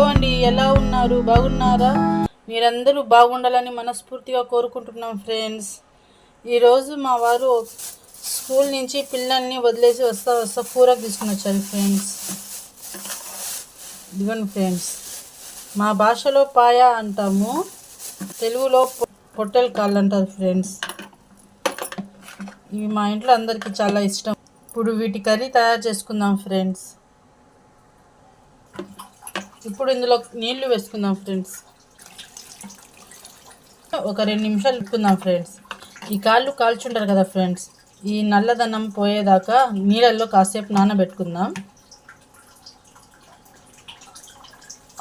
Hello అండి ఎలా ఉన్నారు బాగున్నారా? మీరందరూ బాగుండాలని మనస్ఫూర్తిగా కోరుకుంటున్నాం ఫ్రెండ్స్ ఈరోజు మా వారు స్కూల్ నుంచి పిల్లల్ని వదిలేసి వస్తా వస్తా కూరకు తీసుకుని వచ్చారు ఫ్రెండ్స్ ఇదిగోండి ఫ్రెండ్స్ మా భాషలో పాయ అంటాము తెలుగులో పొట్టెల కాళ్ళు అంటారు ఫ్రెండ్స్ ఇవి మా ఇంట్లో అందరికీ చాలా ఇష్టం. ఇప్పుడు వీటి కర్రీ తయారు చేసుకుందాం ఫ్రెండ్స్ ఇప్పుడు ఇందులో నీళ్ళు వేసుకుందాం ఫ్రెండ్స్. ఒక రెండు నిమిషాలు పెట్టుకుందాం ఫ్రెండ్స్. ఈ కాళ్ళు కాల్చుంటారు కదా ఫ్రెండ్స్. ఈ నల్లదనం పోయేదాకా నీళ్ళల్లో కాసేపు నానబెట్టుకుందాం.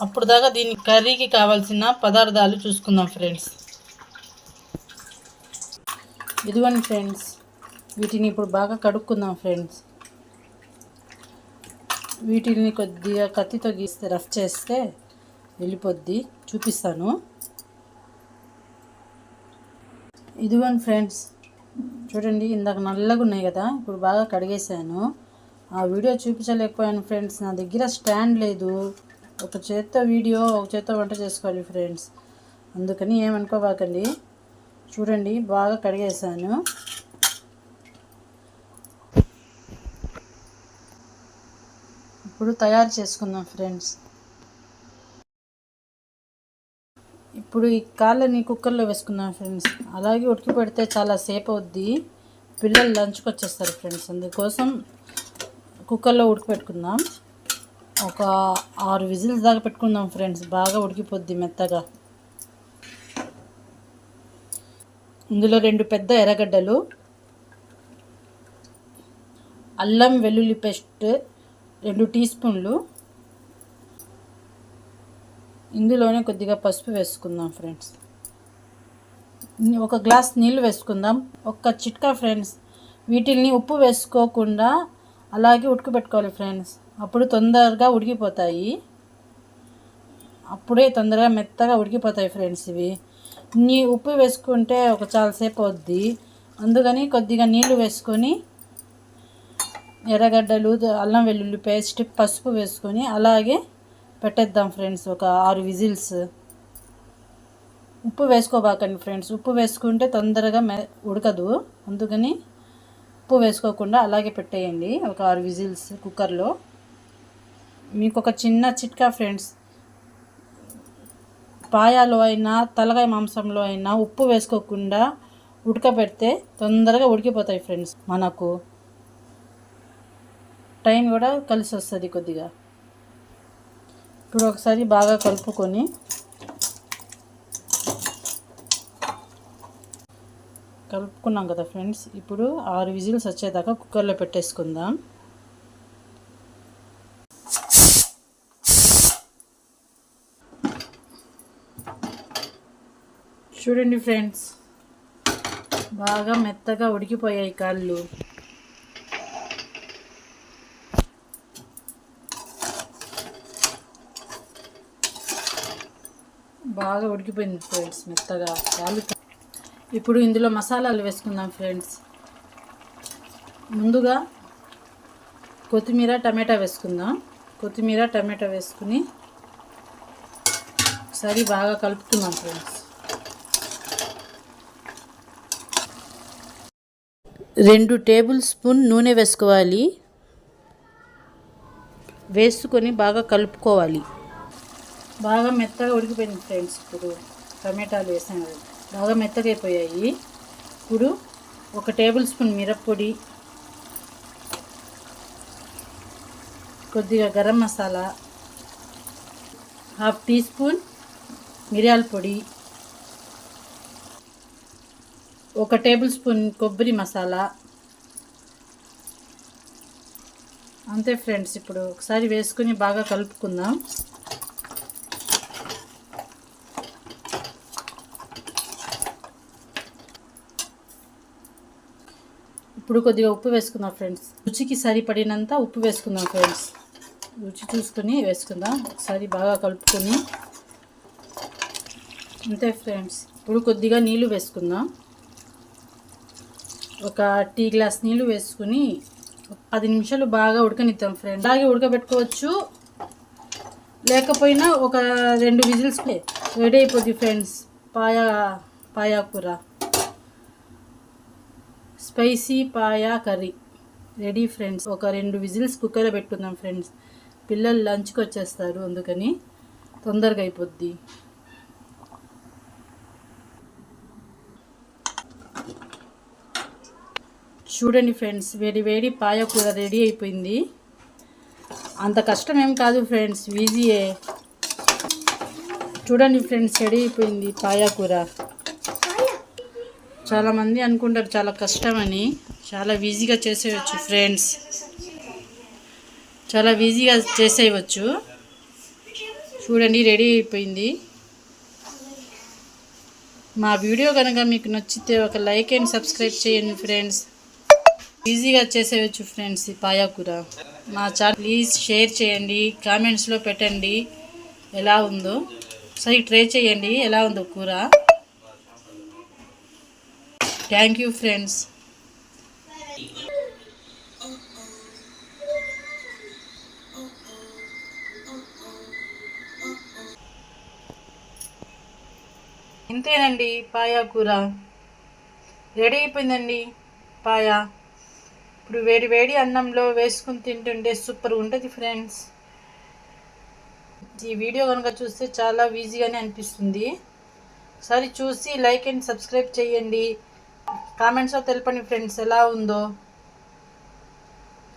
అప్పుడు దాకా దీని కర్రీకి కావాల్సిన పదార్థాలు చూసుకుందాం ఫ్రెండ్స్. ఇదిగోండి ఫ్రెండ్స్. వీటిని ఇప్పుడు బాగా కడుక్కుందాం ఫ్రెండ్స్. వీటిని కొద్దిగా కత్తితో గీస్తే రఫ్ చేస్తే వెళ్ళిపోద్ది. చూపిస్తాను. ఇదిగోండి ఫ్రెండ్స్. చూడండి ఇందాక నల్లగా ఉన్నాయి కదా ఇప్పుడు బాగా కడిగేశాను. ఆ వీడియో చూపించలేకపోయాను ఫ్రెండ్స్. నా దగ్గర స్టాండ్ లేదు. ఒక చేత్తో వీడియో ఒక చేత్తో వంట చేసుకోవాలి ఫ్రెండ్స్. అందుకని ఏమనుకోబాకండి. చూడండి బాగా కడిగేశాను. ఇప్పుడు తయారు చేసుకుందాం ఫ్రెండ్స్. ఇప్పుడు ఈ కాళ్ళని కుక్కర్లో వేసుకుందాం ఫ్రెండ్స్. అలాగే ఉడికి పెడితే చాలా సేపు అవుద్ది. పిల్లలు లంచ్కి వచ్చేస్తారు ఫ్రెండ్స్. అందుకోసం కుక్కర్లో ఉడకపెట్టుకుందాం ఒక ఆరు విజిల్స్ దాకా పెట్టుకుందాం ఫ్రెండ్స్. బాగా ఉడికిపోద్ది మెత్తగా. ఇందులో రెండు పెద్ద ఎర్రగడ్డలు అల్లం వెల్లుల్లి పేస్ట్ రెండు టీ స్పూన్లు. ఇందులోనే కొద్దిగా పసుపు వేసుకుందాం ఫ్రెండ్స్. ఒక గ్లాస్ నీళ్ళు వేసుకుందాం. ఒక్క చిట్కా ఫ్రెండ్స్. వీటిల్ని ఉప్పు వేసుకోకుండా అలాగే ఉడకబెట్టుకోవాలి ఫ్రెండ్స్. అప్పుడు తొందరగా ఉడికిపోతాయి. అప్పుడే తొందరగా మెత్తగా ఉడికిపోతాయి ఫ్రెండ్స్ ఇవి. నీ ఉప్పు వేసుకుంటే ఒక చాలాసేపు అవుద్ది. అందుకని కొద్దిగా నీళ్ళు వేసుకొని ఎర్రగడ్డలు అల్లం వెల్లుల్లి పేస్ట్ పసుపు వేసుకొని అలాగే పెట్టేద్దాం ఫ్రెండ్స్ ఒక ఆరు విజిల్స్. ఉప్పు వేసుకోబాకండి ఫ్రెండ్స్. ఉప్పు వేసుకుంటే తొందరగా మె ఉడకదు. అందుకని ఉప్పు వేసుకోకుండా అలాగే పెట్టేయండి ఒక ఆరు విజిల్స్ కుక్కర్లో. మీకు ఒక చిన్న చిట్కా ఫ్రెండ్స్. పాయాలో అయినా తలకాయ మాంసంలో అయినా ఉప్పు వేసుకోకుండా ఉడకబెడితే తొందరగా ఉడికిపోతాయి ఫ్రెండ్స్ మనకు. టైం కూడా కలిసి వస్తుంది కొద్దిగా. ఇప్పుడు ఒకసారి బాగా కలుపుకొని కలుపుకున్నాం కదా ఫ్రెండ్స్. ఇప్పుడు ఆరు విజిల్స్ వచ్చేదాకా కుక్కర్లో పెట్టేసుకుందాం. చూడండి ఫ్రెండ్స్ బాగా మెత్తగా ఉడికిపోయాయి కాళ్ళు. బాగా ఉడికిపోయింది ఫ్రెండ్స్ మెత్తగా. కాలు ఇప్పుడు ఇందులో మసాలాలు వేసుకుందాం ఫ్రెండ్స్. ముందుగా కొత్తిమీర టమాటా వేసుకుందాం. కొత్తిమీర టమాటా వేసుకుని ఒకసారి బాగా కలుపుతున్నాం ఫ్రెండ్స్. రెండు టేబుల్ స్పూన్ నూనె వేసుకోవాలి. వేసుకొని బాగా కలుపుకోవాలి. బాగా మెత్తగా ఉడికిపోయింది ఫ్రెండ్స్ ఇప్పుడు టమాటాలు వేసాను. కదా బాగా మెత్తగా అయిపోయాయి ఇప్పుడు ఒక టేబుల్ స్పూన్ మిరప్పొడి కొద్దిగా garam masala half teaspoon మిరియాల పొడి ఒక టేబుల్ స్పూన్ కొబ్బరి మసాలా. అంతే ఫ్రెండ్స్ ఇప్పుడు ఒకసారి వేసుకుని బాగా కలుపుకుందాం. ఇప్పుడు కొద్దిగా ఉప్పు వేసుకుందాం ఫ్రెండ్స్. రుచికి సరిపడినంత ఉప్పు వేసుకుందాం ఫ్రెండ్స్. రుచి చూసుకొని వేసుకుందాం. ఒకసారి బాగా కలుపుకొని. అంతే ఫ్రెండ్స్. ఇప్పుడు కొద్దిగా నీళ్ళు వేసుకుందాం. ఒక టీ గ్లాస్ నీళ్ళు వేసుకుని పది నిమిషాలు బాగా ఉడకనిద్దాం ఫ్రెండ్స్. అలాగే ఉడకబెట్టుకోవచ్చు. లేకపోయినా ఒక రెండు విజిల్స్ రెడీ అయిపోద్ది ఫ్రెండ్స్. పాయా పాయా కూర spicy paya curry. Ready friends. ఒక రెండు విజిల్స్ కుక్కర్లో పెట్టుకుందాం ఫ్రెండ్స్. పిల్లలు లంచ్కి వచ్చేస్తారు అందుకని తొందరగా అయిపోద్ది. చూడండి ఫ్రెండ్స్ వేడి వేడి పాయ కూర రెడీ అయిపోయింది. అంత కష్టం ఏం కాదు ఫ్రెండ్స్ ఈజీయే. చూడండి ఫ్రెండ్స్ రెడీ అయిపోయింది పాయ కూర. చాలామంది అనుకుంటారు చాలా కష్టమని. చాలా ఈజీగా చేసేయచ్చు ఫ్రెండ్స్. చాలా ఈజీగా చేసేయవచ్చు. చూడండి రెడీ అయిపోయింది. మా వీడియో కనుక మీకు నచ్చితే ఒక లైక్ అండ్ సబ్స్క్రైబ్ చేయండి ఫ్రెండ్స్. ఈజీగా చేసేయచ్చు ఫ్రెండ్స్ ఈ పాయాకూర మా ఛానల్ ప్లీజ్ షేర్ చేయండి కామెంట్స్లో పెట్టండి. ఎలా ఉందో సరే ట్రై చేయండి ఎలా ఉందో కూర. థ్యాంక్ యూ ఫ్రెండ్స్ ఇంతేనండి పాయా కూర. రెడీ అయిపోయిందండి పాయా. ఇప్పుడు వేడి వేడి అన్నంలో వేసుకుని తింటుంటే సూపర్ ఉంటుంది ఫ్రెండ్స్. ఈ వీడియో కనుక చూస్తే చాలా ఈజీగానే అనిపిస్తుంది. సరే చూసి లైక్ అండ్ సబ్స్క్రైబ్ చేయండి. కామెంట్స్లో తెలపండి ఫ్రెండ్స్ ఎలా ఉందో.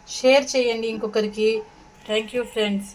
షేర్ చేయండి ఇంకొకరికి. Thank you friends